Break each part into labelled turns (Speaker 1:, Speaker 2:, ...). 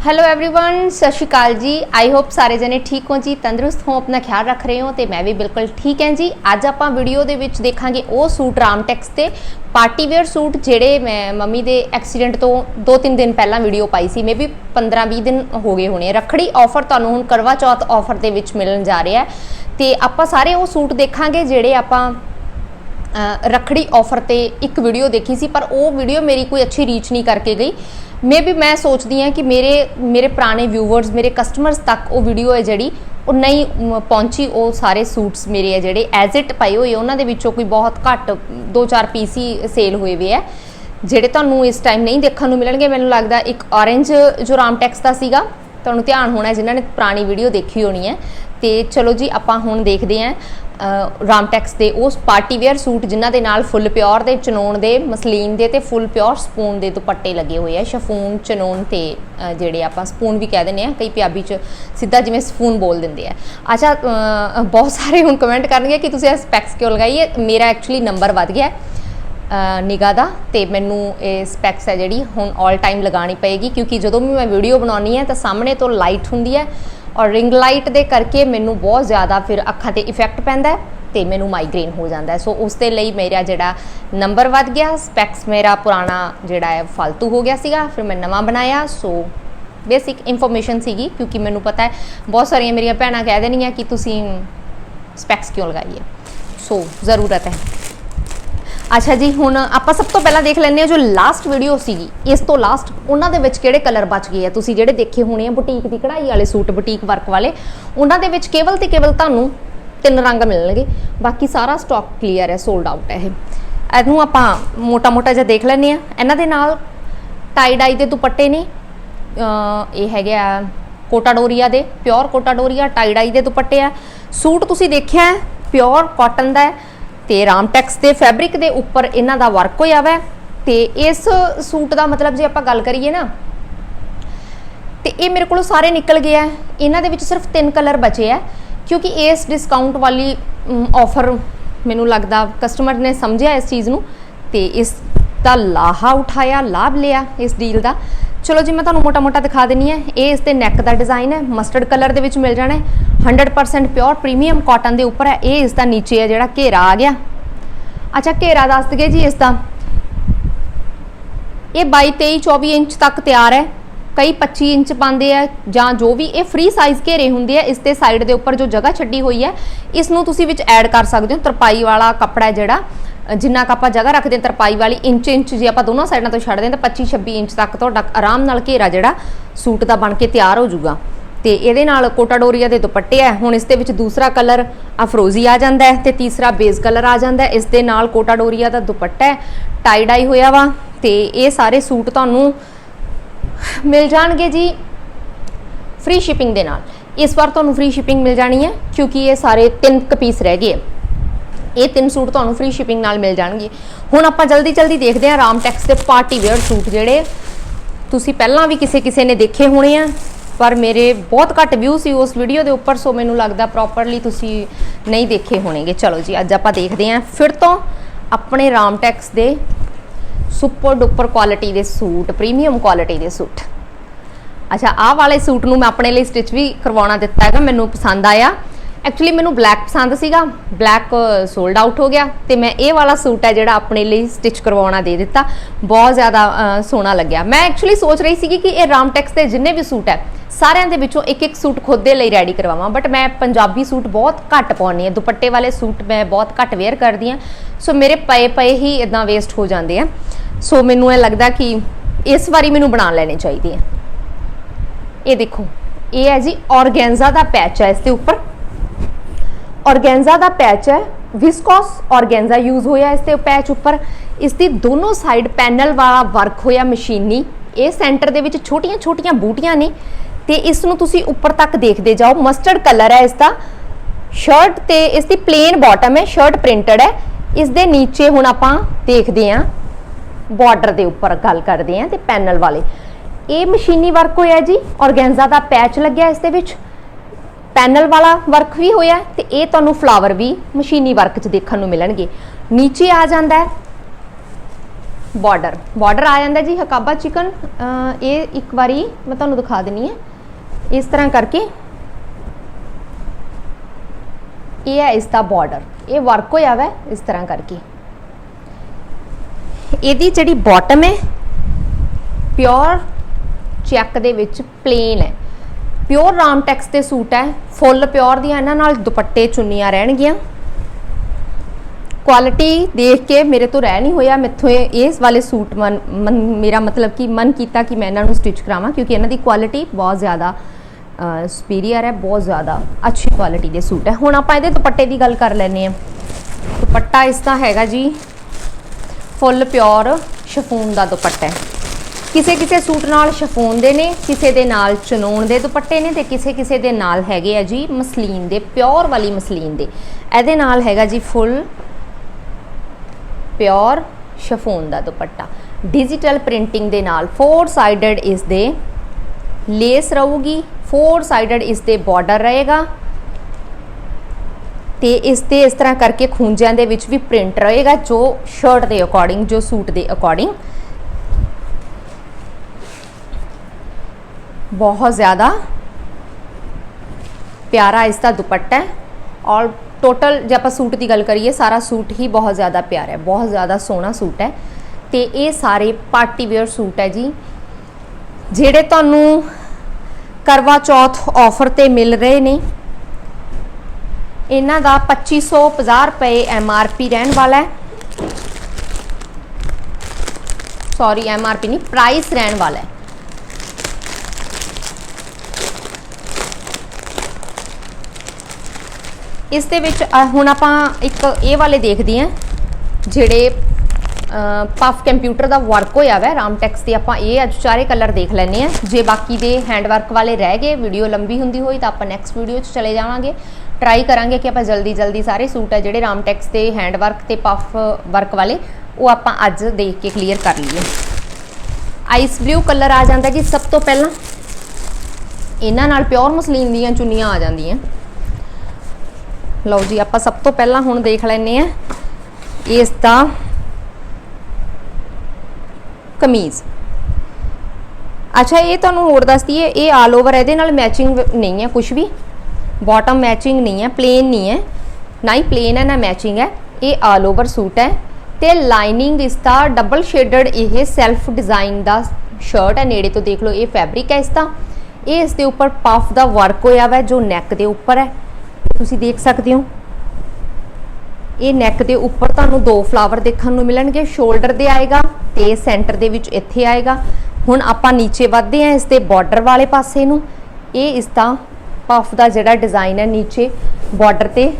Speaker 1: Hello everyone ਸਤਿ ਸ਼੍ਰੀ ਅਕਾਲ ਜੀ I hope ਸਾਰੇ ਜਣੇ ਠੀਕ ਹੋ ਜੀ ਤੰਦਰੁਸਤ ਹੋ ਆਪਣਾ ਖਿਆਲ ਰੱਖ ਰਹੇ ਹੋ ਤੇ ਮੈਂ ਵੀ ਬਿਲਕੁਲ ਠੀਕ ਹਾਂ ਜੀ ਅੱਜ ਆਪਾਂ ਵੀਡੀਓ ਦੇ ਵਿੱਚ ਦੇਖਾਂਗੇ ਉਹ ਸੂਟ ਰਾਮਟੈਕਸ ਤੇ ਪਾਰਟੀ ਵੇਅਰ ਸੂਟ ਜਿਹੜੇ ਮੈਂ ਮੰਮੀ ਦੇ ਐਕਸੀਡੈਂਟ ਤੋਂ 2-3 ਦਿਨ ਪਹਿਲਾਂ ਵੀਡੀਓ ਪਾਈ ਸੀ ਮੇਬੀ 15-20 ਦਿਨ ਹੋ ਗਏ ਹੋਣੇ ਰਖੜੀ ਆਫਰ ਤੁਹਾਨੂੰ ਹੁਣ ਕਰਵਾ ਚੌਥ ਆਫਰ ਦੇ ਵਿੱਚ ਮਿਲਣ ਜਾ ਰਿਹਾ ਹੈ ਤੇ ਆਪਾਂ ਸਾਰੇ ਉਹ ਸੂਟ ਦੇਖਾਂਗੇ ਜਿਹੜੇ ਆਪਾਂ ਅ, ਰੱਖੜੀ ਆਫਰ ਤੇ ਇੱਕ ਵੀਡੀਓ ਦੇਖੀ ਸੀ ਪਰ ਉਹ ਵੀਡੀਓ ਮੇਰੀ ਕੋਈ ਅੱਛੀ ਰੀਚ ਨਹੀਂ ਕਰਕੇ ਗਈ ਮੇਬੀ ਮੈਂ ਸੋਚਦੀ ਹਾਂ ਕਿ ਮੇਰੇ ਮੇਰੇ ਪੁਰਾਣੇ ਵਿਊਵਰਸ ਮੇਰੇ ਕਸਟਮਰਸ ਤੱਕ ਉਹ ਵੀਡੀਓ ਹੈ ਜਿਹੜੀ ਉਹ ਨਹੀਂ ਪਹੁੰਚੀ, ਉਹ ਸਾਰੇ ਸੂਟਸ ਮੇਰੇ ਹੈ ਜਿਹੜੇ ਐਜ਼ ਇਟ ਪਏ ਹੋਏ ਉਹਨਾਂ ਦੇ ਵਿੱਚੋਂ ਕੋਈ ਬਹੁਤ ਘੱਟ 2-4 ਪੀਸ ਹੀ ਸੇਲ ਹੋਏ ਵੇ ਹੈ ਜਿਹੜੇ ਤੁਹਾਨੂੰ ਇਸ ਟਾਈਮ ਨਹੀਂ ਦੇਖਣ ਨੂੰ ਮਿਲਣਗੇ। ਮੈਨੂੰ ਲੱਗਦਾ ਇੱਕ orange ਜੋ ਰਾਮਟੈਕਸ ਦਾ ਸੀਗਾ, ਤੁਹਾਨੂੰ ਧਿਆਨ ਹੋਣਾ ਹੈ, ਜਿਨ੍ਹਾਂ ਨੇ ਪੁਰਾਣੀ ਵੀਡੀਓ ਦੇਖੀ ਹੋਣੀ ਹੈ। ਤੇ ਚਲੋ ਜੀ, ਆਪਾਂ ਹੁਣ ਦੇਖਦੇ ਹਾਂ। ਰਾਮਟੈਕਸ ਦੇ ਉਸ ਪਾਰਟੀ ਵੇਅਰ ਸੂਟ ਜਿਨ੍ਹਾਂ ਦੇ ਨਾਲ ਫੁੱਲ ਪਿਓਰ ਦੇ ਚਨੋਨ ਦੇ, ਮਸਲੀਨ ਦੇ ਤੇ ਫੁੱਲ ਪਿਓਰ ਸਪੂਨ ਦੇ ਦੁਪੱਟੇ ਲੱਗੇ ਹੋਏ ਆ। ਸ਼ਫੂਨ ਚਨੋਨ ਤੇ ਜਿਹੜੇ ਆਪਾਂ ਸਪੂਨ ਵੀ ਕਹਿ ਦਿੰਦੇ ਆ, ਕਈ ਪੰਜਾਬੀ ਚ ਸਿੱਧਾ ਜਿਵੇਂ ਸਪੂਨ ਬੋਲ ਦਿੰਦੇ ਆ। ਅੱਛਾ ਬਹੁਤ ਸਾਰੇ ਹੁਣ ਕਮੈਂਟ ਕਰਨਗੇ ਕਿ ਤੁਸੀਂ ਇਹ ਸਪੈਕਸ ਕਿਉਂ ਲਗਾਈ ਹੈ ਮੇਰਾ ਐਕਚੁਅਲੀ ਨੰਬਰ ਵੱਧ ਗਿਆ। ਨਿਗਾ ਦਾ ਤੇ ਮੈਨੂੰ ਇਹ ਸਪੈਕਸ ਹੈ ਜਿਹੜੀ ਹੁਣ 올 ਟਾਈਮ ਲਗਾਣੀ ਪਏਗੀ ਕਿਉਂਕਿ ਜਦੋਂ ਵੀ ਮੈਂ ਵੀਡੀਓ ਬਣਾਉਣੀ ਹੈ ਤਾਂ ਸਾਹਮਣੇ ਤੋਂ ਲਾਈਟ ਹੁੰਦੀ ਹੈ। ਔਰ ਰਿੰਗ ਲਾਈਟ ਦੇ ਕਰਕੇ ਮੈਨੂੰ ਬਹੁਤ ਜ਼ਿਆਦਾ ਫਿਰ ਅੱਖਾਂ ਤੇ ਇਫੈਕਟ ਪੈਂਦਾ ਹੈ ਤੇ ਮੈਨੂੰ ਮਾਈਗ੍ਰੇਨ ਹੋ ਜਾਂਦਾ ਸੋ ਉਸ ਦੇ ਲਈ ਮੇਰਾ ਜਿਹੜਾ ਨੰਬਰ ਵੱਧ ਗਿਆ ਸਪੈਕਸ ਮੇਰਾ ਪੁਰਾਣਾ ਜਿਹੜਾ ਹੈ ਫालतू ਹੋ ਗਿਆ ਸੀਗਾ, ਫਿਰ ਮੈਂ ਨਵਾਂ ਬਣਾਇਆ। ਸੋ ਬੇਸਿਕ ਇਨਫੋਰਮੇਸ਼ਨ ਸੀਗੀ, ਕਿਉਂਕਿ ਮੈਨੂੰ ਪਤਾ ਹੈ, ਬਹੁਤ ਸਾਰੀਆਂ ਮੇਰੀਆਂ ਭੈਣਾਂ ਕਹਿ ਦੇਣੀਆਂ ਕਿ ਤੁਸੀਂ ਸਪੈਕਸ ਕਿਉਂ ਲਗਾਈ ਹੈ ਸੋ ਜ਼ਰੂਰਤ ਹੈ। ਅੱਛਾ ਜੀ, ਹੁਣ ਆਪਾਂ ਸਭ ਤੋਂ ਪਹਿਲਾਂ ਦੇਖ ਲੈਂਦੇ ਹਾਂ ਜੋ ਲਾਸਟ ਵੀਡੀਓ ਸੀਗੀ, ਇਸ ਤੋਂ ਲਾਸਟ ਉਹਨਾਂ ਦੇ ਵਿੱਚ ਕਿਹੜੇ ਕਲਰ ਬਚ ਗਏ ਆ? ਤੁਸੀਂ ਜਿਹੜੇ ਦੇਖੇ ਹੋਣੇ ਆ ਬੁਟੀਕ ਦੀ ਕਢਾਈ ਵਾਲੇ ਸੂਟ ਬੁਟੀਕ ਵਰਕ ਵਾਲੇ, ਉਹਨਾਂ ਦੇ ਵਿੱਚ ਕੇਵਲ ਤੇ ਕੇਵਲ ਤੁਹਾਨੂੰ ਤਿੰਨ ਰੰਗ ਮਿਲਣਗੇ। ਬਾਕੀ ਸਾਰਾ ਸਟਾਕ ਕਲੀਅਰ ਹੈ ਸੋਲਡ ਆਊਟ ਹੈ ਇਹ। ਇਹਨੂੰ ਆਪਾਂ ਮੋਟਾ-ਮੋਟਾ ਜਿਹਾ ਦੇਖ ਲੈਂਦੇ ਆ ਇਹਨਾਂ ਦੇ ਨਾਲ ਟਾਈ ਡਾਈ ਦੇ ਦੁਪੱਟੇ ਨੇ ਇਹ ਹੈਗੇ ਆ ਕੋਟਾ ਡੋਰੀਆ ਦੇ pure Kota Doria tie dye ਦੇ ਦੁਪੱਟੇ ਆ। ਸੂਟ ਤੁਸੀਂ ਦੇਖਿਆ ਹੈ ਪਿਓਰ ਕਾਟਨ ਦਾ ਹੈ। ਤੇ ਰਾਮਟੈਕਸ ਦੇ ਫੈਬਰਿਕ ਦੇ ਉੱਪਰ ਇਹਨਾਂ ਦਾ ਵਰਕ ਹੋਇਆ ਹੋਇਆ ਹੈ ਤੇ ਇਸ ਸੂਟ ਦਾ ਮਤਲਬ ਜੇ ਆਪਾਂ ਗੱਲ ਕਰੀਏ ਨਾ, ਤੇ ਇਹ ਮੇਰੇ ਕੋਲੋਂ ਸਾਰੇ ਨਿਕਲ ਗਏ ਆ ਇਹਨਾਂ ਦੇ ਵਿੱਚ ਸਿਰਫ ਤਿੰਨ ਕਲਰ ਬਚੇ ਆ ਕਿਉਂਕਿ ਇਸ ਡਿਸਕਾਊਂਟ ਵਾਲੀ ਆਫਰ ਮੈਨੂੰ ਲੱਗਦਾ ਕਸਟਮਰ ਨੇ ਸਮਝਿਆ ਇਸ ਚੀਜ਼ ਨੂੰ। ਤੇ ਇਸ ਦਾ ਲਾਹਾ ਉਠਾਇਆ, ਲਾਭ ਲਿਆ ਇਸ ਡੀਲ ਦਾ। ਚਲੋ ਜੀ, ਮੈਂ ਤੁਹਾਨੂੰ ਮੋਟਾ-ਮੋਟਾ ਦਿਖਾ ਦਿੰਨੀ ਹੈ ਇਹ ਇਸ ਤੇ ਨੈਕ ਦਾ ਡਿਜ਼ਾਈਨ ਹੈ। ਮਸਟਰਡ ਕਲਰ ਦੇ ਵਿੱਚ ਮਿਲ ਜਾਣਾ ਹੈ। 100% ਪਿਓਰ ਪ੍ਰੀਮੀਅਮ ਕਾਟਨ ਦੇ ਉੱਪਰ ਹੈ। ਇਹ ਇਸ ਦਾ ਨੀਚੇ ਹੈ ਜਿਹੜਾ ਘੇਰਾ ਆ ਗਿਆ। ਅੱਛਾ, ਘੇਰਾ ਦੱਸ ਦਈਏ ਜੀ ਇਸ ਦਾ। ਇਹ 22 23 24 ਇੰਚ ਤੱਕ ਤਿਆਰ ਹੈ। ਕਈ 25 ਇੰਚ ਪਾਉਂਦੇ ਆ ਜਾਂ ਜੋ ਵੀ। ਇਹ ਫ੍ਰੀ ਸਾਈਜ਼ ਘੇਰੇ ਹੁੰਦੇ ਆ। ਇਸ ਤੇ ਸਾਈਡ ਦੇ ਉੱਪਰ ਜੋ ਜਗ੍ਹਾ ਛੱਡੀ ਹੋਈ ਹੈ, ਇਸ ਨੂੰ ਤੁਸੀਂ ਵਿੱਚ ਐਡ ਕਰ ਸਕਦੇ ਹੋ। ਤਰਪਾਈ ਵਾਲਾ ਕੱਪੜਾ ਜਿਹੜਾ। ਜਿੰਨਾ ਕੁ ਆਪਾਂ ਜਗ੍ਹਾ ਰੱਖਦੇ ਹਾਂ ਤਰਪਾਈ ਵਾਲੀ ਇੰਚ ਇੰਚ ਜੇ ਆਪਾਂ ਦੋਨਾਂ ਸਾਈਡਾਂ ਤੋਂ ਛੱਡਦੇ ਹਾਂ ਤਾਂ 25 26 ਇੰਚ ਤੱਕ ਤੁਹਾਡਾ ਆਰਾਮ ਨਾਲ ਘੇਰਾ ਜਿਹੜਾ ਸੂਟ ਦਾ ਬਣ ਕੇ ਤਿਆਰ ਹੋ ਜਾਊਗਾ। ਤੇ ਇਹਦੇ ਨਾਲ ਕੋਟਾ ਡੋਰੀਆ ਦੇ ਦੁਪੱਟੇ ਆ। ਹੁਣ ਇਸ ਦੇ ਵਿੱਚ ਦੂਸਰਾ ਕਲਰ ਅਫਰੋਜ਼ੀ ਆ ਜਾਂਦਾ ਹੈ ਤੇ ਤੀਸਰਾ ਬੇਸ ਕਲਰ ਆ ਜਾਂਦਾ ਹੈ। ਇਸ ਦੇ ਨਾਲ ਕੋਟਾ ਡੋਰੀਆ ਦਾ ਦੁਪੱਟਾ ਹੈ ਟਾਈ ਡਾਈ ਹੋਇਆ ਵਾ ਤੇ ਇਹ ਸਾਰੇ ਸੂਟ ਤੁਹਾਨੂੰ ਮਿਲ ਜਾਣਗੇ ਜੀ ਫ੍ਰੀ ਸ਼ਿਪਿੰਗ ਦੇ ਨਾਲ। ਇਸ ਵਾਰ ਤੁਹਾਨੂੰ ਫ੍ਰੀ ਸ਼ਿਪਿੰਗ ਮਿਲ ਜਾਣੀ ਹੈ ਕਿਉਂਕਿ ਇਹ ਸਾਰੇ ਤਿੰਨ ਕੁ ਪੀਸ ਰਹਿ ਗਏ ਇਹ ਤਿੰਨ ਸੂਟ ਤੁਹਾਨੂੰ ਫ੍ਰੀ ਸ਼ਿਪਿੰਗ ਨਾਲ ਮਿਲ ਜਾਣਗੇ। ਹੁਣ ਆਪਾਂ ਜਲਦੀ ਜਲਦੀ ਦੇਖਦੇ ਹਾਂ ਰਾਮ ਟੈਕਸ ਦੇ ਪਾਰਟੀ ਵੇਅਰ ਸੂਟ ਜਿਹੜੇ। ਤੁਸੀਂ ਪਹਿਲਾਂ ਵੀ ਕਿਸੇ ਕਿਸੇ ਨੇ ਦੇਖੇ ਹੋਣੇ ਆ, ਪਰ ਮੇਰੇ ਬਹੁਤ ਘੱਟ ਵਿਊ ਸੀ ਉਸ ਵੀਡੀਓ ਦੇ ਉੱਪਰ, ਸੋ ਮੈਨੂੰ ਲੱਗਦਾ ਪ੍ਰੋਪਰਲੀ ਤੁਸੀਂ ਨਹੀਂ ਦੇਖੇ ਹੋਣਗੇ। ਚਲੋ ਜੀ, ਅੱਜ ਆਪਾਂ ਦੇਖਦੇ ਹਾਂ। ਫਿਰ ਤੋਂ ਆਪਣੇ ਰਾਮ ਟੈਕਸ ਦੇ ਸੁਪਰ ਡੁਪਰ ਕੁਆਲਿਟੀ ਦੇ ਸੂਟ ਪ੍ਰੀਮੀਅਮ ਕੁਆਲਿਟੀ ਦੇ ਸੂਟ। ਅੱਛਾ, ਆਹ ਵਾਲੇ ਸੂਟ ਨੂੰ ਮੈਂ ਆਪਣੇ ਲਈ ਸਟਿਚ ਵੀ ਕਰਵਾਉਣਾ ਦਿੱਤਾ ਹੈਗਾ, ਮੈਨੂੰ ਪਸੰਦ ਆਇਆ। ਐਕਚੁਅਲੀ ਮੈਨੂੰ ਬਲੈਕ ਪਸੰਦ ਸੀਗਾ। ਬਲੈਕ ਸੋਲਡ ਆਊਟ ਹੋ ਗਿਆ ਤੇ ਮੈਂ ਇਹ ਵਾਲਾ ਸੂਟ ਹੈ ਜਿਹੜਾ ਆਪਣੇ ਲਈ ਸਟਿਚ ਕਰਵਾਉਣਾ ਦੇ ਦਿੱਤਾ। ਬਹੁਤ ਜ਼ਿਆਦਾ ਸੋਹਣਾ ਲੱਗਿਆ। ਮੈਂ ਐਕਚੁਅਲੀ ਸੋਚ ਰਹੀ ਸੀਗੀ ਕਿ ਇਹ ਰਾਮਟੈਕਸ ਦੇ ਜਿੰਨੇ ਵੀ ਸੂਟ ਹੈ, ਸਾਰਿਆਂ ਦੇ ਵਿੱਚੋਂ ਇੱਕ ਇੱਕ ਸੂਟ ਖੁਦ ਦੇ ਲਈ ਰੈਡੀ ਕਰਵਾਵਾਂ। ਬਟ ਮੈਂ ਪੰਜਾਬੀ ਸੂਟ ਬਹੁਤ ਘੱਟ ਪਾਉਣੀ ਹੈ। ਦੁਪੱਟੇ ਵਾਲੇ ਸੂਟ ਮੈਂ ਬਹੁਤ ਘੱਟ ਵੇਅਰ ਕਰਦੀ ਹਾਂ। ਸੋ ਮੇਰੇ ਪਏ ਪਏ ਹੀ ਇਦਾਂ ਵੇਸਟ ਹੋ ਜਾਂਦੇ ਆ। ਸੋ ਮੈਨੂੰ ਇਹ ਲੱਗਦਾ ਕਿ ਇਸ ਵਾਰੀ ਮੈਨੂੰ ਬਣਾ ਲੈਣੇ ਚਾਹੀਦੇ ਆ। ਇਹ ਦੇਖੋ, ਇਹ ਹੈ ਜੀ ਔਰਗੈਂਜ਼ਾ ਦਾ ਪੈਚ ਹੈ। ਇਸ ਦੇ ਉੱਪਰ ਔਰਗੈਂਜ਼ਾ ਦਾ ਪੈਚ ਹੈ ਵਿਸਕੋਸ ਔਰਗੈਂਜ਼ਾ ਯੂਜ਼ ਹੋਇਆ ਇਸ ਤੇ ਪੈਚ ਉੱਪਰ। ਇਸ ਦੀ ਦੋਨੋਂ ਸਾਈਡ ਪੈਨਲ ਵਾਲਾ ਵਰਕ ਹੋਇਆ ਮਸ਼ੀਨੀ ਇਹ ਸੈਂਟਰ ਦੇ ਵਿੱਚ ਛੋਟੀਆਂ-ਛੋਟੀਆਂ ਬੂਟੀਆਂ ਨੇ। ਤੇ ਇਸ ਨੂੰ ਤੁਸੀਂ ਉੱਪਰ ਤੱਕ ਦੇਖਦੇ ਜਾਓ। ਮਸਟਰਡ ਕਲਰ ਹੈ ਇਸ ਦਾ। ਸ਼ਰਟ ਤੇ ਇਸ ਦੀ ਪਲੇਨ ਬਾਟਮ ਹੈ ਸ਼ਰਟ ਪ੍ਰਿੰਟਡ ਹੈ। ਇਸ ਦੇ ਨੀਚੇ ਹੁਣ ਆਪਾਂ ਦੇਖਦੇ ਹਾਂ। ਬਾਰਡਰ ਦੇ ਉੱਪਰ ਗੱਲ ਕਰਦੇ ਹਾਂ ਤੇ ਪੈਨਲ ਵਾਲੇ। ਇਹ ਮਸ਼ੀਨੀ ਵਰਕ ਹੋਇਆ ਜੀ। ਔਰਗੈਂਜ਼ਾ ਦਾ ਪੈਚ ਲੱਗਿਆ ਇਸ ਦੇ ਵਿੱਚ। ਪੈਨਲ ਵਾਲਾ ਵਰਕ ਵੀ ਹੋਇਆ ਹੈ ਤੇ ਇਹ ਤੁਹਾਨੂੰ ਫਲਾਵਰ ਵੀ ਮਸ਼ੀਨੀ ਵਰਕ 'ਚ ਦੇਖਣ ਨੂੰ ਮਿਲਣਗੇ। ਨੀਚੇ ਆ ਜਾਂਦਾ ਹੈ ਬਾਰਡਰ ਬਾਰਡਰ ਆ ਜਾਂਦਾ ਜੀ, ਹਕਾਬਾ ਚਿਕਨ। ਇਹ ਇੱਕ ਵਾਰੀ ਮੈਂ ਤੁਹਾਨੂੰ ਦਿਖਾ ਦਿੰਨੀ ਹੈ। ਇਸ ਤਰ੍ਹਾਂ ਕਰਕੇ ਇਹ ਹੈ ਇਸ ਦਾ ਬਾਰਡਰ ਇਹ ਵਰਕ ਹੋਇਆ ਵਾ ਇਸ ਤਰ੍ਹਾਂ ਕਰਕੇ। ਇਹਦੀ ਜਿਹੜੀ ਬਾਟਮ ਹੈ ਪਿਓਰ ਚੈੱਕ ਦੇ ਵਿੱਚ ਪਲੇਨ ਹੈ। ਪਿਓਰ ਰਾਮ ਟੈਕਸ ਦੇ ਸੂਟ ਹੈ। ਫੁੱਲ ਪਿਓਰ ਦੀਆਂ ਇਹਨਾਂ ਨਾਲ ਦੁਪੱਟੇ ਚੁੰਨੀਆਂ ਰਹਿਣਗੀਆਂ। ਕੁਆਲਿਟੀ ਦੇਖ ਕੇ ਮੇਰੇ ਤੋਂ ਰਹਿ ਨਹੀਂ ਹੋਇਆ। ਮੈਥੋਂ ਇਹ ਇਸ ਵਾਲੇ ਸੂਟ ਮਨ ਮਨ- ਮੇਰਾ ਮਤਲਬ ਕਿ ਮਨ ਕੀਤਾ ਕਿ ਮੈਂ ਇਹਨਾਂ ਨੂੰ ਸਟਿਚ ਕਰਾਵਾਂ ਕਿਉਂਕਿ ਇਹਨਾਂ ਦੀ ਕੁਆਲਿਟੀ ਬਹੁਤ ਜ਼ਿਆਦਾ ਸੁਪੀਰੀਅਰ ਹੈ, ਬਹੁਤ ਜ਼ਿਆਦਾ ਅੱਛੀ ਕੁਆਲਿਟੀ ਦੇ ਸੂਟ ਹੈ। ਹੁਣ ਆਪਾਂ ਇਹਦੇ ਦੁਪੱਟੇ ਦੀ ਗੱਲ ਕਰ ਲੈਨੇ ਆ ਦੁਪੱਟਾ ਇਸ ਦਾ ਹੈਗਾ ਜੀ ਫੁੱਲ ਪਿਓਰ ਸ਼ਫੂਨ ਦਾ ਦੁਪੱਟਾ ਹੈ। ਕਿਸੇ ਕਿਸੇ ਸੂਟ ਨਾਲ ਸ਼ਫੋਨ ਦੇ ਨੇ, ਕਿਸੇ ਦੇ ਨਾਲ ਚਨੋਨ ਦੇ ਦੁਪੱਟੇ ਨੇ ਤੇ ਕਿਸੇ ਕਿਸੇ ਦੇ ਨਾਲ ਹੈਗੇ ਆ ਜੀ ਮਸਲੀਨ ਦੇ, ਪਿਓਰ ਵਾਲੀ ਮਸਲੀਨ ਦੇ। ਇਹਦੇ ਨਾਲ ਹੈਗਾ ਜੀ ਫੁੱਲ ਪਿਓਰ ਸ਼ਫੋਨ ਦਾ ਦੁਪੱਟਾ। ਡਿਜੀਟਲ ਪ੍ਰਿੰਟਿੰਗ ਦੇ ਨਾਲ ਫੋਰ ਸਾਈਡਡ ਇਸ ਦੇ ਲੇਸ ਰਹੂਗੀ ਫੋਰ ਸਾਈਡਡ ਇਸ ਦੇ ਬਾਰਡਰ ਰਹੇਗਾ ਤੇ ਇਸ ਤੇ ਇਸ ਤਰ੍ਹਾਂ ਕਰਕੇ ਖੂੰਜਿਆਂ ਦੇ ਵਿੱਚ ਵੀ ਪ੍ਰਿੰਟ ਰਹੇਗਾ ਜੋ ਸ਼ਰਟ ਦੇ ਅਕੋਰਡਿੰਗ ਜੋ ਸੂਟ ਦੇ ਅਕੋਰਡਿੰਗ ਬਹੁਤ ਜ਼ਿਆਦਾ ਪਿਆਰਾ ਇਸ ਦਾ ਦੁਪੱਟਾ ਹੈ। ਔਰ ਟੋਟਲ ਜੇ ਆਪਾਂ ਸੂਟ ਦੀ ਗੱਲ ਕਰੀਏ, ਸਾਰਾ ਸੂਟ ਹੀ ਬਹੁਤ ਜ਼ਿਆਦਾ ਪਿਆਰਾ ਹੈ, ਬਹੁਤ ਜ਼ਿਆਦਾ ਸੋਹਣਾ ਸੂਟ ਹੈ। ਤੇ ਇਹ ਸਾਰੇ ਪਾਰਟੀ ਵੇਅਰ ਸੂਟ ਹੈ ਜੀ। ਜਿਹੜੇ ਤੁਹਾਨੂੰ ਕਰਵਾ ਚੌਥ ਆਫਰ ਤੇ ਮਿਲ ਰਹੇ ਨੇ, ਇਹਨਾਂ ਦਾ 2550 ਰੁਪਏ ਐੱਮ ਆਰ ਪੀ ਰਹਿਣ ਵਾਲਾ ਹੈ। ਸੌਰੀ ਪੀ ਨਹੀਂ ਪ੍ਰਾਈਸ ਰਹਿਣ ਵਾਲਾ ਹੈ। ਇਸ ਦੇ ਵਿੱਚ ਹੁਣ ਆਪਾਂ ਇੱਕ ਇਹ ਵਾਲੇ ਦੇਖਦੇ ਹਾਂ, ਜਿਹੜੇ ਪਫ ਕੰਪਿਊਟਰ ਦਾ ਵਰਕ ਹੋਇਆ ਵੈ ਰਾਮਟੈਕਸ ਦੇ ਆਪਾਂ ਇਹ ਅੱਜ ਚਾਰੇ ਕਲਰ ਦੇਖ ਲੈਨੇ ਆ ਜੇ ਬਾਕੀ ਦੇ ਹੈਂਡ ਵਰਕ ਵਾਲੇ ਰਹਿ ਗਏ ਵੀਡੀਓ ਲੰਬੀ ਹੁੰਦੀ ਹੋਈ, ਤਾਂ ਆਪਾਂ ਨੈਕਸਟ ਵੀਡੀਓ 'ਚ ਚਲੇ ਜਾਵਾਂਗੇ। ਟਰਾਈ ਕਰਾਂਗੇ ਕਿ ਆਪਾਂ ਜਲਦੀ ਜਲਦੀ ਸਾਰੇ ਸੂਟ ਆ ਜਿਹੜੇ ਰਾਮਟੈਕਸ ਦੇ ਹੈਂਡ ਵਰਕ ਤੇ ਪਫ ਵਰਕ ਵਾਲੇ, ਉਹ ਆਪਾਂ ਅੱਜ ਦੇਖ ਕੇ ਕਲੀਅਰ ਕਰ ਲਈਏ। ਆਈਸ ਬਲੂ ਕਲਰ ਆ ਜਾਂਦਾ ਜੀ ਸਭ ਤੋਂ ਪਹਿਲਾਂ। ਇਹਨਾਂ ਨਾਲ ਪਿਓਰ ਮਸਲੀਨ ਦੀਆਂ ਚੁੰਨੀਆਂ ਆ ਜਾਂਦੀਆਂ। ਲਓ ਜੀ, ਆਪਾਂ ਸਭ ਤੋਂ ਪਹਿਲਾਂ ਹੁਣ ਦੇਖ ਲੈਨੇ ਆ ਇਸ ਦਾ ਕਮੀਜ਼। ਅੱਛਾ, ਇਹ ਤੁਹਾਨੂੰ ਹੋਰ ਦੱਸ ਦਈਏ ਇਹ ਆਲ ਓਵਰ ਇਹਦੇ ਨਾਲ ਮੈਚਿੰਗ ਨਹੀਂ ਹੈ ਕੁਝ ਵੀ। ਬਾਟਮ ਮੈਚਿੰਗ ਨਹੀਂ ਹੈ ਪਲੇਨ ਨਹੀਂ ਹੈ। ਨਾ ਹੀ ਪਲੇਨ ਹੈ, ਨਾ ਮੈਚਿੰਗ ਹੈ। ਇਹ ਆਲ ਓਵਰ ਸੂਟ ਹੈ। ਤੇ ਲਾਈਨਿੰਗ ਇਸ ਦਾ ਡਬਲ ਸ਼ੇਡਡ ਇਹ ਸੈਲਫ ਡਿਜ਼ਾਈਨ ਦਾ ਸ਼ਰਟ ਹੈ। ਨੇੜੇ ਤੋਂ ਦੇਖ ਲਓ, ਇਹ ਫੈਬਰਿਕ ਹੈ ਇਸ ਦਾ ਇਹ ਇਸ ਦੇ ਉੱਪਰ ਪਫ ਦਾ ਵਰਕ ਹੋਇਆ ਵਾ, ਜੋ ਨੈਕ ਦੇ ਉੱਪਰ ਹੈ। ਤੁਸੀਂ ਦੇਖ ਸਕਦੇ ਹੋ। ਇਹ ਨੈਕ ਦੇ ਉੱਪਰ ਤੁਹਾਨੂੰ ਦੋ ਫਲਾਵਰ ਦੇਖਣ ਨੂੰ ਮਿਲਣਗੇ। ਸ਼ੋਲਡਰ ਦੇ ਆਏਗਾ ਤੇ ਸੈਂਟਰ ਦੇ ਵਿੱਚ ਇੱਥੇ ਆਏਗਾ। ਹੁਣ ਆਪਾਂ ਨੀਚੇ ਵੱਧਦੇ ਹਾਂ ਇਸ ਦੇ ਬਾਰਡਰ ਵਾਲੇ ਪਾਸੇ ਨੂੰ। ਇਹ ਇਸ ਦਾ ਪਫ ਦਾ ਜਿਹੜਾ ਡਿਜ਼ਾਈਨ ਹੈ ਨੀਚੇ ਬਾਰਡਰ ਤੇ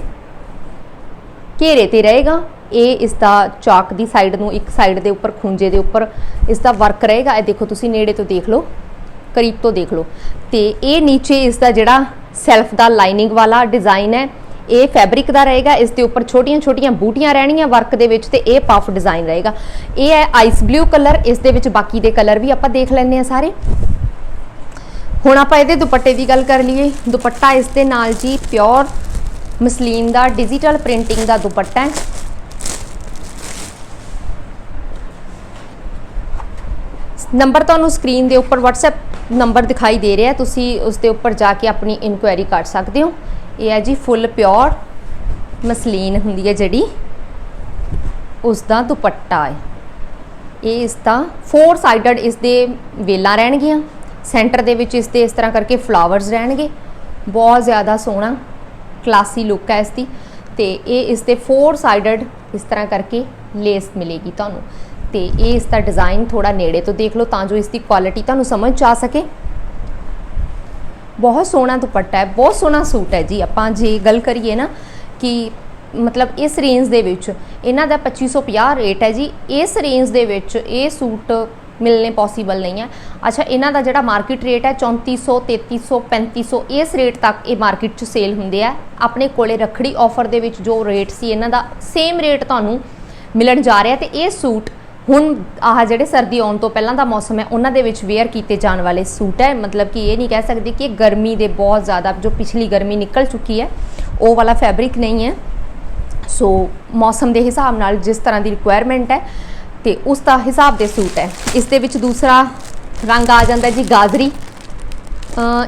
Speaker 1: ਘੇਰੇ ਤੇ ਰਹੇਗਾ। ਇਹ ਇਸ ਦਾ ਚਾਕ ਦੀ ਸਾਈਡ ਨੂੰ ਇੱਕ ਸਾਈਡ ਦੇ ਉੱਪਰ, ਖੁੰਝੇ ਦੇ ਉੱਪਰ ਇਸ ਦਾ ਵਰਕ ਰਹੇਗਾ। ਇਹ ਦੇਖੋ ਤੁਸੀਂ ਨੇੜੇ ਤੋਂ ਦੇਖ ਲਓ। ਕਰੀਬ ਤੋਂ ਦੇਖ ਲਓ। ਤੇ ਇਹ ਨੀਚੇ ਇਸ ਦਾ ਜਿਹੜਾ ਸੈਲਫ ਦਾ ਲਾਈਨਿੰਗ ਵਾਲਾ ਡਿਜ਼ਾਈਨ ਹੈ, ਇਹ ਫੈਬਰਿਕ ਦਾ ਰਹੇਗਾ। ਇਸ ਦੇ ਉੱਪਰ ਛੋਟੀਆਂ-ਛੋਟੀਆਂ ਬੂਟੀਆਂ ਰਹਿਣਗੀਆਂ ਵਰਕ ਦੇ ਵਿੱਚ ਤੇ ਇਹ ਪਫ ਡਿਜ਼ਾਈਨ ਰਹੇਗਾ। ਇਹ ਹੈ ਆਈਸ ਬਲੂ ਕਲਰ ਇਸ ਦੇ ਵਿੱਚ ਬਾਕੀ ਦੇ ਕਲਰ ਵੀ ਆਪਾਂ ਦੇਖ ਲੈਣੇ ਆ ਸਾਰੇ। ਹੁਣ ਆਪਾਂ ਇਹਦੇ ਦੁਪੱਟੇ ਦੀ ਗੱਲ ਕਰ ਲਈਏ। ਦੁਪੱਟਾ ਇਸ ਦੇ ਨਾਲ ਜੀ ਪਿਓਰ ਮਸਲੀਨ ਦਾ ਡਿਜੀਟਲ ਪ੍ਰਿੰਟਿੰਗ ਦਾ ਦੁਪੱਟਾ ਹੈ। ਨੰਬਰ ਤੁਹਾਨੂੰ ਸਕਰੀਨ ਦੇ ਉੱਪਰ WhatsApp ਨੰਬਰ ਦਿਖਾਈ ਦੇ ਰਿਹਾ, ਤੁਸੀਂ ਉਸ ਦੇ ਉੱਪਰ ਜਾ ਕੇ ਆਪਣੀ ਇਨਕੁਆਇਰੀ ਕਰ ਸਕਦੇ ਹੋ। ਇਹ ਹੈ ਜੀ ਫੁੱਲ ਪਿਓਰ ਮਸਲੀਨ ਹੁੰਦੀ ਹੈ ਜਿਹੜੀ ਉਸ ਦਾ ਦੁਪੱਟਾ ਹੈ। ਇਹ ਇਸ ਦਾ ਫੋਰ ਸਾਈਡਡ ਇਸ ਦੇ ਵੇਲਾਂ ਰਹਿਣਗੀਆਂ ਸੈਂਟਰ ਦੇ ਵਿੱਚ ਇਸ ਦੇ ਇਸ ਤਰ੍ਹਾਂ ਕਰਕੇ ਫਲਾਵਰਸ ਰਹਿਣਗੇ। ਬਹੁਤ ਜ਼ਿਆਦਾ ਸੋਹਣਾ ਕਲਾਸੀ ਲੁੱਕ ਹੈ ਇਸ ਦੀ। ਤੇ ਇਹ ਇਸ ਦੇ ਫੋਰ ਸਾਈਡਡ ਇਸ ਤਰ੍ਹਾਂ ਕਰਕੇ ਲੇਸ ਮਿਲੇਗੀ ਤੁਹਾਨੂੰ। ਤੇ ਇਹ ਇਸ ਦਾ ਡਿਜ਼ਾਈਨ ਥੋੜਾ ਨੇੜੇ ਤੋਂ ਦੇਖ ਲਓ ਤਾਂ ਜੋ ਇਸ ਦੀ ਕੁਆਲਿਟੀ ਤੁਹਾਨੂੰ ਸਮਝ ਚ ਆ ਸਕੇ। ਬਹੁਤ ਸੋਹਣਾ ਦੁਪੱਟਾ ਹੈ, ਬਹੁਤ ਸੋਹਣਾ ਸੂਟ ਹੈ ਜੀ। ਆਪਾਂ ਜੇ ਗੱਲ ਕਰੀਏ ਨਾ ਕਿ ਮਤਲਬ ਇਸ ਰੇਂਜ ਦੇ ਵਿੱਚ ਇਹਨਾਂ ਦਾ 2550 ਰੇਟ ਹੈ ਜੀ। ਇਸ ਰੇਂਜ ਦੇ ਵਿੱਚ ਇਹ ਸੂਟ ਮਿਲਨੇ ਪੋਸੀਬਲ ਨਹੀਂ ਹੈ। ਅੱਛਾ, ਇਹਨਾਂ ਦਾ ਜਿਹੜਾ ਮਾਰਕੀਟ ਰੇਟ ਹੈ 3400 3300 3500 ਇਸ ਰੇਟ ਤੱਕ ਇਹ ਮਾਰਕੀਟ 'ਚ ਸੇਲ ਹੁੰਦੇ ਆ। ਆਪਣੇ ਕੋਲੇ ਰਖੜੀ ਆਫਰ ਦੇ ਵਿੱਚ ਜੋ ਰੇਟ ਸੀ, ਇਹਨਾਂ ਦਾ ਸੇਮ ਰੇਟ ਤੁਹਾਨੂੰ ਮਿਲਣ ਜਾ ਰਿਹਾ ਤੇ ਇਹ ਸੂਟ ਹੁਣ ਆਹ ਜਿਹੜੇ ਸਰਦੀ ਆਉਣ ਤੋਂ ਪਹਿਲਾਂ ਦਾ ਮੌਸਮ ਹੈ, ਉਹਨਾਂ ਦੇ ਵਿੱਚ ਵੇਅਰ ਕੀਤੇ ਜਾਣ ਵਾਲੇ ਸੂਟ ਹੈ। ਮਤਲਬ ਕਿ ਇਹ ਨਹੀਂ ਕਹਿ ਸਕਦੇ ਕਿ ਇਹ ਗਰਮੀ ਦੇ ਬਹੁਤ ਜ਼ਿਆਦਾ, ਜੋ ਪਿਛਲੀ ਗਰਮੀ ਨਿਕਲ ਚੁੱਕੀ ਹੈ, ਉਹ ਵਾਲਾ ਫੈਬਰਿਕ ਨਹੀਂ ਹੈ। ਸੋ ਮੌਸਮ ਦੇ ਹਿਸਾਬ ਨਾਲ ਜਿਸ ਤਰ੍ਹਾਂ ਦੀ ਰਿਕੁਆਇਰਮੈਂਟ ਹੈ ਤੇ ਉਸ ਦਾ ਹਿਸਾਬ ਦੇ ਸੂਟ ਹੈ। ਇਸ ਦੇ ਵਿੱਚ ਦੂਸਰਾ ਰੰਗ ਆ ਜਾਂਦਾ ਜੀ ਗਾਜਰੀ।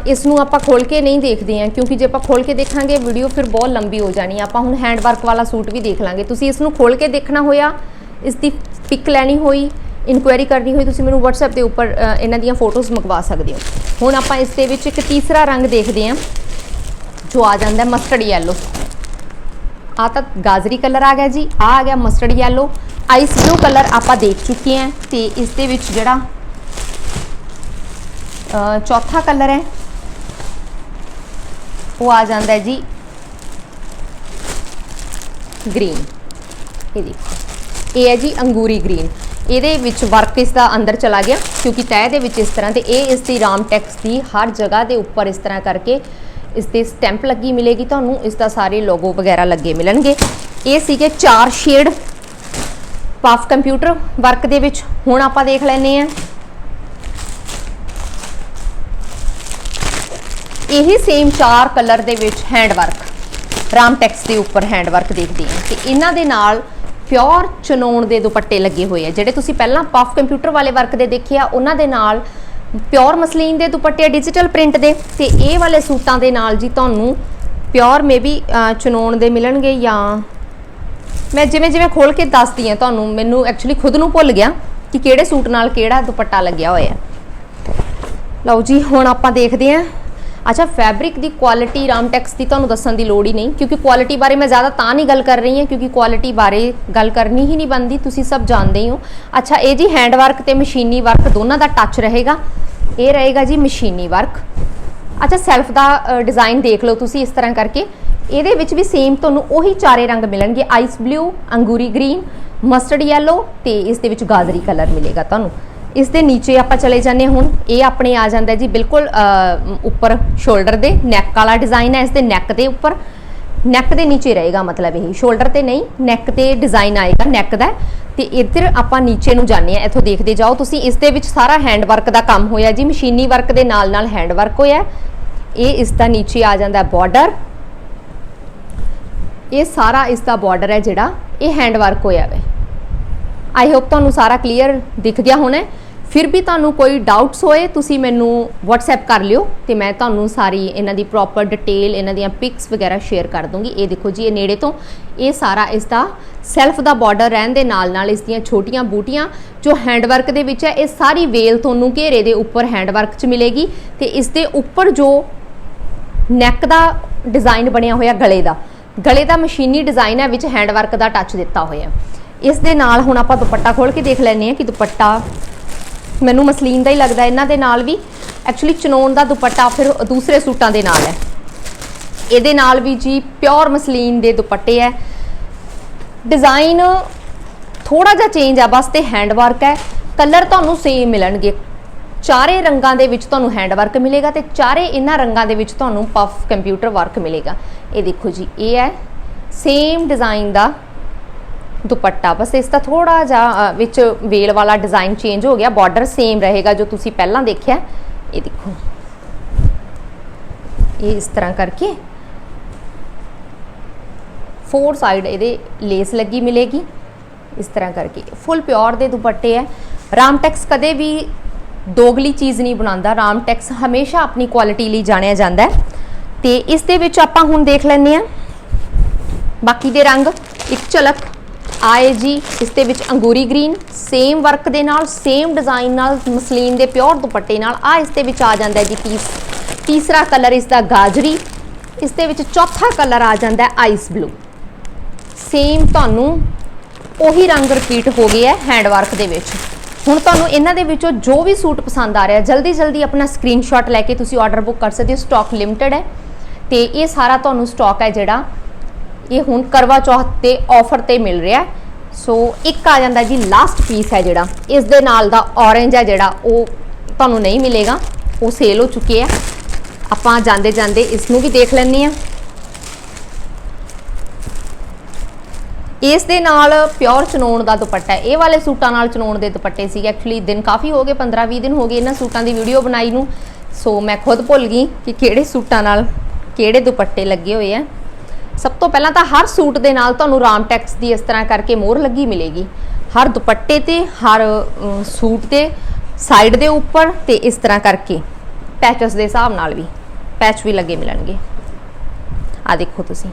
Speaker 1: ਇਸ ਨੂੰ ਆਪਾਂ ਖੋਲ ਕੇ ਨਹੀਂ ਦੇਖਦੇ ਹਾਂ, ਕਿਉਂਕਿ ਜੇ ਆਪਾਂ ਖੋਲ ਕੇ ਦੇਖਾਂਗੇ ਵੀਡੀਓ ਫਿਰ ਬਹੁਤ ਲੰਬੀ ਹੋ ਜਾਣੀ ਆਪਾਂ ਹੁਣ ਹੈਂਡ ਵਰਕ ਵਾਲਾ ਸੂਟ ਵੀ ਦੇਖ ਲਾਂਗੇ। ਤੁਸੀਂ ਇਸ ਨੂੰ ਖੋਲ ਕੇ ਦੇਖਣਾ ਹੋਇਆ, ਇਸ ਦੀ ਪਿਕ ਲੈਣੀ ਹੋਈ ਇਨਕੁਆਇਰੀ ਕਰਨੀ ਹੋਈ, ਤੁਸੀਂ ਮੈਨੂੰ WhatsApp ਦੇ ਉੱਪਰ ਇਹਨਾਂ ਦੀਆਂ ਫੋਟੋਜ਼ ਮੰਗਵਾ ਸਕਦੇ ਹੋ। ਹੁਣ ਆਪਾਂ ਇਸ ਦੇ ਵਿੱਚ ਇੱਕ ਤੀਸਰਾ ਰੰਗ ਦੇਖਦੇ ਹਾਂ, ਜੋ ਆ ਜਾਂਦਾ ਮਸਟਰਡ ਯੈਲੋ ਆ ਤਾਂ ਗਾਜਰੀ ਕਲਰ ਆ ਗਿਆ ਜੀ ਆ ਆ ਗਿਆ mustard yellow ice blue colour ਆਪਾਂ ਦੇਖ ਚੁੱਕੇ ਹਾਂ ਤੇ ਇਸ ਦੇ ਵਿੱਚ ਜਿਹੜਾ ਚੌਥਾ ਕਲਰ ਹੈ, ਉਹ ਆ ਜਾਂਦਾ ਹੈ ਜੀ ਗ੍ਰੀਨ ਇਹ ਦੇਖੋ। ਇਹ ਹੈ ਜੀ ਅੰਗੂਰੀ ਗ੍ਰੀਨ। ਇਹਦੇ ਵਿੱਚ ਵਰਕ ਇਸ ਦਾ ਅੰਦਰ ਚਲਾ ਗਿਆ, ਕਿਉਂਕਿ ਤਹਿ ਦੇ ਵਿੱਚ ਇਸ ਤਰ੍ਹਾਂ ਤੇ ਇਹ ਇਸ ਦੀ ਰਾਮ ਟੈਕਸ ਦੀ ਹਰ ਜਗ੍ਹਾ ਦੇ ਉੱਪਰ ਇਸ ਤਰ੍ਹਾਂ ਕਰਕੇ ਇਸ ਤੇ ਸਟੈਂਪ ਲੱਗੀ ਮਿਲੇਗੀ, ਤੁਹਾਨੂੰ ਇਸ ਦਾ ਸਾਰੇ ਲੋਗੋ ਵਗੈਰਾ ਲੱਗੇ ਮਿਲਣਗੇ। ਇਹ ਸੀਗੇ ਚਾਰ ਸ਼ੇਡ ਪਾਫ ਕੰਪਿਊਟਰ ਵਰਕ ਦੇ ਵਿੱਚ। ਹੁਣ ਆਪਾਂ ਦੇਖ ਲੈਨੇ ਆ ਇਹੀ ਸੇਮ ਚਾਰ ਕਲਰ ਦੇ ਵਿੱਚ ਹੈਂਡ ਵਰਕ ਰਾਮ ਟੈਕਸ ਦੇ ਉੱਪਰ ਹੈਂਡ ਵਰਕ ਦੇਖਦੇ ਹਾਂ। ਤੇ ਇਹਨਾਂ ਦੇ ਨਾਲ ਪਿਓਰ ਚਨੋਣ ਦੇ ਦੁਪੱਟੇ ਲੱਗੇ ਹੋਏ ਆ, ਜਿਹੜੇ ਤੁਸੀਂ ਪਹਿਲਾਂ ਪਫ ਕੰਪਿਊਟਰ ਵਾਲੇ ਵਰਕ ਦੇ ਦੇਖੇ ਆ, ਉਹਨਾਂ ਦੇ ਨਾਲ ਪਿਓਰ ਮਸਲੀਨ ਦੇ ਦੁਪੱਟੇ ਡਿਜੀਟਲ ਪ੍ਰਿੰਟ ਦੇ, ਤੇ ਇਹ ਵਾਲੇ ਸੂਟਾਂ ਦੇ ਨਾਲ ਜੀ ਤੁਹਾਨੂੰ ਪਿਓਰ ਮੇਬੀ ਚਨੋਣ ਦੇ ਮਿਲਣਗੇ ਜਾਂ ਮੈਂ ਜਿਵੇਂ ਜਿਵੇਂ ਖੋਲ ਕੇ ਦੱਸਦੀ ਆ ਤੁਹਾਨੂੰ, ਮੈਨੂੰ ਐਕਚੁਅਲੀ ਖੁਦ ਨੂੰ ਭੁੱਲ ਗਿਆ ਕਿ ਕਿਹੜੇ ਸੂਟ ਨਾਲ ਕਿਹੜਾ ਦੁਪੱਟਾ ਲੱਗਿਆ ਹੋਇਆ। ਲਓ ਜੀ, ਹੁਣ ਆਪਾਂ ਦੇਖਦੇ ਹਾਂ ਅੱਛਾ ਫੈਬਰਿਕ ਦੀ ਕੁਆਲਿਟੀ ਰਾਮਟੈਕਸ ਦੀ ਤੁਹਾਨੂੰ ਦੱਸਣ ਦੀ ਲੋੜ ਹੀ ਨਹੀਂ, ਕਿਉਂਕਿ ਕੁਆਲਿਟੀ ਬਾਰੇ ਮੈਂ ਜ਼ਿਆਦਾ ਤਾਂ ਨਹੀਂ ਗੱਲ ਕਰ ਰਹੀ ਹਾਂ, ਕਿਉਂਕਿ ਕੁਆਲਿਟੀ ਬਾਰੇ ਗੱਲ ਕਰਨੀ ਹੀ ਨਹੀਂ ਬੰਦੀ ਤੁਸੀਂ ਸਭ ਜਾਣਦੇ ਹੀ ਹੋ। ਅੱਛਾ, ਇਹ ਜੀ ਹੈਂਡ ਵਰਕ ਤੇ ਮਸ਼ੀਨੀ ਵਰਕ ਦੋਨਾਂ ਦਾ ਟੱਚ ਰਹੇਗਾ। ਇਹ ਰਹੇਗਾ ਜੀ ਮਸ਼ੀਨੀ ਵਰਕ ਅੱਛਾ ਸੈਲਫ ਦਾ ਡਿਜ਼ਾਈਨ ਦੇਖ ਲਓ ਤੁਸੀਂ ਇਸ ਤਰ੍ਹਾਂ ਕਰਕੇ। ਇਹਦੇ ਵਿੱਚ ਵੀ ਸੇਮ ਤੁਹਾਨੂੰ ਉਹੀ ਚਾਰੇ ਰੰਗ ਮਿਲਣਗੇ ਆਈਸ ਬਲੂ ਅੰਗੂਰੀ ਗ੍ਰੀਨ ਮਸਟਰਡ ਯੈਲੋ ਤੇ ਇਸ ਦੇ ਵਿੱਚ ਗਾਜਰੀ ਕਲਰ ਮਿਲੇਗਾ ਤੁਹਾਨੂੰ। ਇਸ ਦੇ ਨੀਚੇ ਆਪਾਂ ਚਲੇ ਜਾਂਦੇ ਹਾਂ ਹੁਣ। ਇਹ ਆਪਣੇ ਆ ਜਾਂਦਾ ਜੀ, ਬਿਲਕੁਲ ਉੱਪਰ ਸ਼ੋਲਡਰ ਦੇ ਨੈਕ ਵਾਲਾ ਡਿਜ਼ਾਈਨ ਹੈ, ਇਸ ਦੇ ਨੈਕ ਦੇ ਉੱਪਰ। ਨੈਕ ਦੇ ਨੀਚੇ ਰਹੇਗਾ ਮਤਲਬ ਇਹ ਸ਼ੋਲਡਰ ਤੇ ਨਹੀਂ ਨੈਕ ਤੇ ਡਿਜ਼ਾਈਨ ਆਏਗਾ ਨੈਕ ਦਾ ਤੇ ਇੱਧਰ ਆਪਾਂ ਨੀਚੇ ਨੂੰ ਜਾਂਦੇ ਆ ਇੱਥੋਂ ਦੇਖਦੇ ਜਾਓ। ਤੁਸੀਂ ਇਸ ਦੇ ਵਿੱਚ ਸਾਰਾ ਹੈਂਡ ਵਰਕ ਦਾ ਕੰਮ ਹੋਇਆ ਜੀ, ਮਸ਼ੀਨੀ ਵਰਕ ਦੇ ਨਾਲ ਨਾਲ ਹੈਂਡ ਵਰਕ ਹੋਇਆ ਇਹ ਇਸ ਦਾ ਨੀਚੇ ਆ ਜਾਂਦਾ ਬਾਰਡਰ ਇਹ ਸਾਰਾ ਇਸ ਦਾ ਬਾਰਡਰ ਹੈ ਜਿਹੜਾ, ਇਹ ਹੈਂਡ ਵਰਕ ਹੋਇਆ ਹੈ ਆਈ ਹੋਪ ਤੁਹਾਨੂੰ ਸਾਰਾ ਕਲੀਅਰ ਦਿਖ ਗਿਆ ਹੋਣਾ ਫਿਰ ਵੀ ਤੁਹਾਨੂੰ ਕੋਈ ਡਾਊਟਸ ਹੋਏ, ਤੁਸੀਂ ਮੈਨੂੰ WhatsApp ਕਰ ਲਿਓ ਤੇ ਮੈਂ ਤੁਹਾਨੂੰ ਸਾਰੀ ਇਹਨਾਂ ਦੀ ਪ੍ਰੋਪਰ ਡਿਟੇਲ ਇਹਨਾਂ ਦੀਆਂ ਪਿਕਸ ਵਗੈਰਾ ਸ਼ੇਅਰ ਕਰ ਦੂੰਗੀ। ਇਹ ਦੇਖੋ ਜੀ, ਇਹ ਨੇੜੇ ਤੋਂ, ਇਹ ਸਾਰਾ ਇਸ ਦਾ ਸੈਲਫ ਦਾ ਬਾਰਡਰ ਰਹਿਣ ਦੇ ਨਾਲ ਨਾਲ ਇਸ ਦੀਆਂ ਛੋਟੀਆਂ ਬੂਟੀਆਂ, ਜੋ ਹੈਂਡਵਰਕ ਦੇ ਵਿੱਚ ਹੈ, ਇਹ ਸਾਰੀ ਵੇਲ ਤੁਹਾਨੂੰ ਘੇਰੇ ਦੇ ਉੱਪਰ ਹੈਂਡਵਰਕ 'ਚ ਮਿਲੇਗੀ ਤੇ ਇਸ ਦੇ ਉੱਪਰ ਜੋ ਨੈਕ ਦਾ ਡਿਜ਼ਾਈਨ ਬਣਿਆ ਹੋਇਆ ਗਲੇ ਦਾ ਗਲੇ ਦਾ ਮਸ਼ੀਨੀ ਡਿਜ਼ਾਈਨ ਹੈ, ਵਿੱਚ ਹੈਂਡਵਰਕ ਦਾ ਟੱਚ ਦਿੱਤਾ ਹੋਇਆ। ਇਸ ਦੇ ਨਾਲ ਹੁਣ ਆਪਾਂ ਦੁਪੱਟਾ ਖੋਲ ਕੇ ਦੇਖ ਲੈਂਦੇ ਹਾਂ ਕਿ ਦੁਪੱਟਾ ਮੈਨੂੰ ਮਸਲੀਨ ਦਾ ਹੀ ਲੱਗਦਾ, ਇਹਨਾਂ ਦੇ ਨਾਲ ਵੀ ਐਕਚੁਅਲੀ ਚਨੋਨ ਦਾ ਦੁਪੱਟਾ ਫਿਰ ਦੂਸਰੇ ਸੂਟਾਂ ਦੇ ਨਾਲ ਹੈ। ਇਹਦੇ ਨਾਲ ਵੀ ਜੀ ਪਿਓਰ ਮਸਲੀਨ ਦੇ ਦੁਪੱਟੇ ਹੈ। ਡਿਜ਼ਾਈਨ ਥੋੜਾ ਜਿਹਾ ਚੇਂਜ ਆ, ਬਸ ਤੇ ਹੈਂਡ ਵਰਕ ਹੈ। ਕਲਰ ਤੁਹਾਨੂੰ ਸੇਮ ਮਿਲਣਗੇ। ਚਾਰੇ ਰੰਗਾਂ ਦੇ ਵਿੱਚ ਤੁਹਾਨੂੰ ਹੈਂਡ ਵਰਕ ਮਿਲੇਗਾ ਤੇ ਚਾਰੇ ਇਹਨਾਂ ਰੰਗਾਂ ਦੇ ਵਿੱਚ ਤੁਹਾਨੂੰ ਪਫ ਕੰਪਿਊਟਰ ਵਰਕ ਮਿਲੇਗਾ। ਇਹ ਦੇਖੋ ਜੀ, ਇਹ ਹੈ। ਸੇਮ ਡਿਜ਼ਾਈਨ ਦਾ ਦੁਪੱਟਾ। ਬਸ ਇਸ ਦਾ ਥੋੜਾ ਜਿਹਾ ਵਿੱਚ ਵੇਲ ਵਾਲਾ ਡਿਜ਼ਾਈਨ ਚੇਂਜ ਹੋ ਗਿਆ। ਬਾਰਡਰ ਸੇਮ ਰਹੇਗਾ ਜੋ ਤੁਸੀਂ ਪਹਿਲਾਂ ਦੇਖਿਆ। ਇਹ ਦੇਖੋ। ਇਹ ਇਸ ਤਰ੍ਹਾਂ ਕਰਕੇ। ਫੋਰ ਸਾਈਡ ਇਹਦੇ ਲੇਸ ਲੱਗੀ ਮਿਲੇਗੀ। ਇਸ ਤਰ੍ਹਾਂ ਕਰਕੇ। ਫੁੱਲ ਪਿਓਰ ਦੇ ਦੁਪੱਟੇ ਹੈ। ਰਾਮਟੈਕਸ ਕਦੇ ਵੀ ਦੋਗਲੀ ਚੀਜ਼ ਨਹੀਂ ਬਣਾਉਂਦਾ। ਰਾਮਟੈਕਸ ਹਮੇਸ਼ਾ ਆਪਣੀ ਕੁਆਲਿਟੀ ਲਈ ਜਾਣਿਆ ਜਾਂਦਾ ਹੈ। ਤੇ ਇਸ ਦੇ ਵਿੱਚ ਆਪਾਂ ਹੁਣ ਦੇਖ ਲੈਂਦੇ ਹਾਂ। ਬਾਕੀ ਦੇ ਰੰਗ, ਇੱਕ ਝਲਕ। ਆਏ ਜੀ। ਇਸ ਦੇ ਵਿੱਚ ਅੰਗੂਰੀ ਗ੍ਰੀਨ, ਸੇਮ ਵਰਕ ਦੇ ਨਾਲ, ਸੇਮ ਡਿਜ਼ਾਈਨ ਨਾਲ, ਮਸਲੀਨ ਦੇ ਪਿਓਰ ਦੁਪੱਟੇ ਨਾਲ ਆ ਇਸ ਦੇ ਵਿੱਚ ਆ ਜਾਂਦਾ ਹੈ ਜੀ ਪੀਸ। ਤੀਸਰਾ ਕਲਰ ਇਸ ਦਾ ਗਾਜਰੀ, ਇਸ ਦੇ ਵਿੱਚ ਚੌਥਾ ਕਲਰ ਆ ਜਾਂਦਾ ਹੈ ਆਈਸ ਬਲੂ। ਸੇਮ ਤੁਹਾਨੂੰ ਉਹੀ ਰੰਗ ਰਿਪੀਟ ਹੋ ਗਏ ਹੈ ਹੈਂਡ ਵਰਕ ਦੇ ਵਿੱਚ। ਹੁਣ ਤੁਹਾਨੂੰ ਇਹਨਾਂ ਦੇ ਵਿੱਚੋਂ ਜੋ ਵੀ ਸੂਟ ਪਸੰਦ ਆ ਰਿਹਾ ਜਲਦੀ ਜਲਦੀ ਆਪਣਾ ਸਕਰੀਨਸ਼ਾਟ ਲੈ ਕੇ ਤੁਸੀਂ ਆਰਡਰ ਬੁੱਕ ਕਰ ਸਕਦੇ ਹੋ ਸਟਾਕ ਲਿਮਟਿਡ ਹੈ। ਤੇ ਇਹ ਸਾਰਾ ਤੁਹਾਨੂੰ ਸਟਾਕ ਹੈ ਜਿਹੜਾ ਇਹ ਹੁਣ ਕਰਵਾ ਚੌਥ ਤੇ ਆਫਰ ਤੇ ਮਿਲ ਰਿਹਾ ਸੋ ਇੱਕ ਆ ਜਾਂਦਾ ਜੀ ਲਾਸਟ ਪੀਸ ਹੈ ਜਿਹੜਾ। ਇਸ ਦੇ ਨਾਲ ਦਾ orange ਹੈ ਜਿਹੜਾ, ਉਹ ਤੁਹਾਨੂੰ ਨਹੀਂ ਮਿਲੇਗਾ। ਉਹ ਸੇਲ ਹੋ ਚੁੱਕੇ ਆ ਆਪਾਂ ਜਾਂਦੇ ਜਾਂਦੇ ਇਸ ਨੂੰ ਵੀ ਦੇਖ ਲੈਂਦੇ ਆ ਇਸ ਦੇ ਨਾਲ ਪਿਓਰ ਚਨੋਣ ਦਾ ਦੁਪੱਟਾ ਇਹ ਵਾਲੇ ਸੂਟਾਂ ਨਾਲ ਚਨੋਣ ਦੇ ਦੁਪੱਟੇ ਸੀ ਐਕਚੁਅਲੀ ਦਿਨ ਕਾਫੀ ਹੋ ਗਏ 15-20 ਦਿਨ ਹੋ ਗਏ ਇਹਨਾਂ ਸੂਟਾਂ ਦੀ ਵੀਡੀਓ ਬਣਾਈ ਨੂੰ। ਸੋ ਮੈਂ ਖੁਦ ਭੁੱਲ ਗਈ ਕਿ ਕਿਹੜੇ ਸੂਟਾਂ ਨਾਲ ਕਿਹੜੇ ਦੁਪੱਟੇ ਲੱਗੇ ਹੋਏ ਆ। ਸਭ ਤੋਂ ਪਹਿਲਾਂ ਤਾਂ ਹਰ ਸੂਟ ਦੇ ਨਾਲ ਤੁਹਾਨੂੰ ਰਾਮ ਟੈਕਸ ਦੀ ਇਸ ਤਰ੍ਹਾਂ ਕਰਕੇ ਮੋਹਰ ਲੱਗੀ ਮਿਲੇਗੀ। ਹਰ ਦੁਪੱਟੇ ਤੇ, ਹਰ ਸੂਟ ਤੇ ਸਾਈਡ ਦੇ ਉੱਪਰ ਤੇ ਇਸ ਤਰ੍ਹਾਂ ਕਰਕੇ। ਪੈਚਸ ਦੇ ਹਿਸਾਬ ਨਾਲ ਵੀ ਪੈਚ ਵੀ ਲੱਗੇ ਮਿਲਣਗੇ। ਆ ਦੇਖੋ ਤੁਸੀਂ।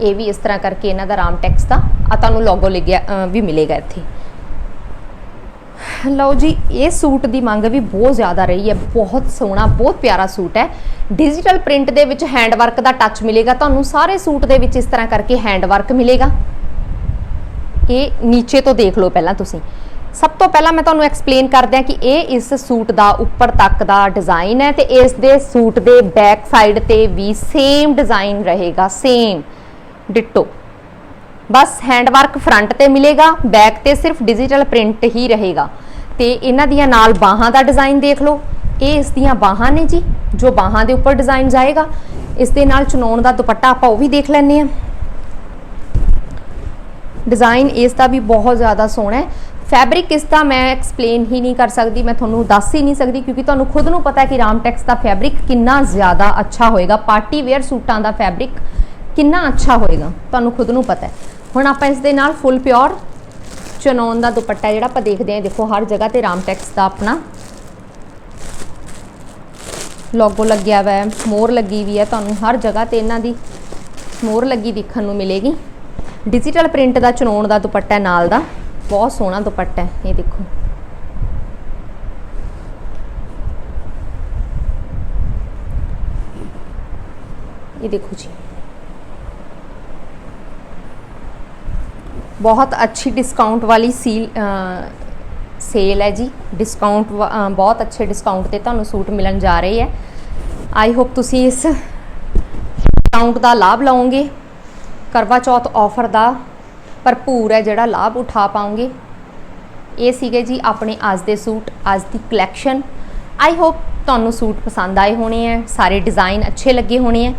Speaker 1: ਇਹ ਵੀ ਇਸ ਤਰ੍ਹਾਂ ਕਰਕੇ ਇਹਨਾਂ ਦਾ ਰਾਮ ਟੈਕਸ ਦਾ ਆ ਤੁਹਾਨੂੰ ਲੋਗੋ ਲੱਗਿਆ ਵੀ ਮਿਲੇਗਾ ਇੱਥੇ। ਲਓ ਜੀ, ਇਹ ਸੂਟ ਦੀ ਮੰਗ ਵੀ ਬਹੁਤ ਜ਼ਿਆਦਾ ਰਹੀ ਹੈ। ਬਹੁਤ ਸੋਹਣਾ, ਬਹੁਤ ਪਿਆਰਾ ਸੂਟ ਹੈ। ਡਿਜੀਟਲ ਪ੍ਰਿੰਟ ਦੇ ਵਿੱਚ ਹੈਂਡ ਵਰਕ ਦਾ ਟੱਚ ਮਿਲੇਗਾ। ਤੁਹਾਨੂੰ ਸਾਰੇ ਸੂਟ ਦੇ ਵਿੱਚ ਇਸ ਤਰ੍ਹਾਂ ਕਰਕੇ ਹੈਂਡ ਵਰਕ ਮਿਲੇਗਾ। ਇਹ ਨੀਚੇ ਤੋਂ ਦੇਖ ਲਓ ਪਹਿਲਾਂ ਤੁਸੀਂ। ਸਭ ਤੋਂ ਪਹਿਲਾਂ ਮੈਂ ਤੁਹਾਨੂੰ ਐਕਸਪਲੇਨ ਕਰਦਿਆਂ ਕਿ ਇਹ ਇਸ ਸੂਟ ਦਾ ਉੱਪਰ ਤੱਕ ਦਾ ਡਿਜ਼ਾਈਨ ਹੈ ਤੇ ਇਸ ਦੇ ਸੂਟ ਦੇ ਬੈਕ ਸਾਈਡ ਤੇ ਵੀ ਸੇਮ ਡਿਜ਼ਾਈਨ ਰਹੇਗਾ। ਸੇਮ ਡਿਟੋ ਬਸ ਹੈਂਡ ਵਰਕ ਫਰੰਟ ਤੇ ਮਿਲੇਗਾ। ਬੈਕ ਤੇ ਸਿਰਫ ਡਿਜੀਟਲ ਪ੍ਰਿੰਟ ਹੀ ਰਹੇਗਾ। ਤੇ ਇਹਨਾਂ ਦੀਆਂ ਨਾਲ ਬਾਹਾਂ ਦਾ ਡਿਜ਼ਾਈਨ ਦੇਖ ਲਓ। ਇਹ ਇਸ ਦੀਆਂ ਬਾਹਾਂ ਨੇ ਜੀ, ਜੋ ਬਾਹਾਂ ਦੇ ਉੱਪਰ ਡਿਜ਼ਾਈਨ ਜਾਏਗਾ। ਇਸ ਦੇ ਨਾਲ ਚੁਣਾਉਣ ਦਾ ਦੁਪੱਟਾ ਆਪਾਂ ਉਹ ਵੀ ਦੇਖ ਲੈਂਦੇ ਹਾਂ। ਡਿਜ਼ਾਈਨ ਇਸ ਦਾ ਵੀ ਬਹੁਤ ਜ਼ਿਆਦਾ ਸੋਹਣਾ ਹੈ। ਫੈਬਰਿਕ ਇਸ ਦਾ ਮੈਂ ਐਕਸਪਲੇਨ ਹੀ ਨਹੀਂ ਕਰ ਸਕਦੀ, ਮੈਂ ਤੁਹਾਨੂੰ ਦੱਸ ਹੀ ਨਹੀਂ ਸਕਦੀ, ਕਿਉਂਕਿ ਤੁਹਾਨੂੰ ਖੁਦ ਨੂੰ ਪਤਾ ਹੈ ਕਿ ਰਾਮਟੈਕਸ ਦਾ ਫੈਬਰਿਕ ਕਿੰਨਾ ਜ਼ਿਆਦਾ ਅੱਛਾ ਹੋਏਗਾ। ਪਾਰਟੀ ਵੇਅਰ ਸੂਟਾਂ ਦਾ ਫੈਬਰਿਕ ਕਿੰਨਾ ਅੱਛਾ ਹੋਏਗਾ, ਤੁਹਾਨੂੰ ਖੁਦ ਨੂੰ ਪਤਾ ਹੈ। ਹੁਣ ਆਪਾਂ ਇਸ ਦੇ ਨਾਲ ਫੁੱਲ ਪਿਓਰ ਚਨੌਨ ਦਾ ਦੁਪੱਟਾ ਜਿਹੜਾ ਆਪਾਂ ਦੇਖਦੇ ਹਾਂ, ਦੇਖੋ ਹਰ ਜਗ੍ਹਾ ਤੇ ਰਾਮ ਟੈਕਸ ਦਾ ਆਪਣਾ। ਲੋਗੋ ਲੱਗਿਆ ਹੋਇਆ ਹੈ, ਮੋਰ ਲੱਗੀ ਵੀ ਹੈ, ਤੁਹਾਨੂੰ ਹਰ ਜਗ੍ਹਾ ਤੇ ਇਹਨਾਂ ਦੀ ਮੋਰ ਲੱਗੀ ਦੇਖਣ ਨੂੰ ਮਿਲੇਗੀ। ਡਿਜੀਟਲ ਪ੍ਰਿੰਟ ਦਾ ਚਨੌਨ ਦਾ ਦੁਪੱਟਾ ਹੈ, ਨਾਲ ਦਾ। ਬਹੁਤ ਸੋਹਣਾ ਦੁਪੱਟਾ ਹੈ, ਇਹ ਦੇਖੋ। ਇਹ ਦੇਖੋ ਜੀ। ਬਹੁਤ ਅੱਛੀ ਡਿਸਕਾਊਂਟ ਵਾਲੀ ਸੀਲ ਸੇਲ ਹੈ ਜੀ। ਡਿਸਕਾਊਂਟ ਬਹੁਤ ਅੱਛੇ ਡਿਸਕਾਊਂਟ ਤੇ ਤੁਹਾਨੂੰ ਸੂਟ ਮਿਲਣ ਜਾ ਰਹੇ ਹੈ। ਆਈ ਹੋਪ ਤੁਸੀਂ ਇਸ ਡਿਸਕਾਊਂਟ ਦਾ ਲਾਭ ਲਓਗੇ। ਕਰਵਾ ਚੌਥ ਆਫਰ ਦਾ ਭਰਪੂਰ ਹੈ ਜਿਹੜਾ ਲਾਭ ਉਠਾ ਪਾਓਗੇ। ਇਹ ਸੀਗੇ ਜੀ ਆਪਣੇ ਅੱਜ ਦੇ ਸੂਟ, ਅੱਜ ਦੀ ਕਲੈਕਸ਼ਨ ਆਈ ਹੋਪ ਤੁਹਾਨੂੰ ਸੂਟ ਪਸੰਦ ਆਏ ਹੋਣੇ ਆ ਸਾਰੇ ਡਿਜ਼ਾਈਨ ਅੱਛੇ ਲੱਗੇ ਹੋਣੇ ਆ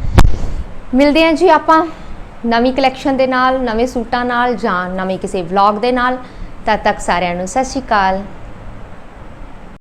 Speaker 1: ਮਿਲਦੇ ਹਾਂ ਜੀ ਆਪਾਂ ਨਵੀਂ ਕਲੈਕਸ਼ਨ ਦੇ ਨਾਲ, ਨਵੇਂ ਸੂਟਾਂ ਨਾਲ ਜਾਂ ਨਵੇਂ ਕਿਸੇ ਵਲੌਗ ਦੇ ਨਾਲ, ਤਦ ਤੱਕ ਸਾਰਿਆਂ ਨੂੰ ਸਤਿ ਸ਼੍ਰੀ ਅਕਾਲ।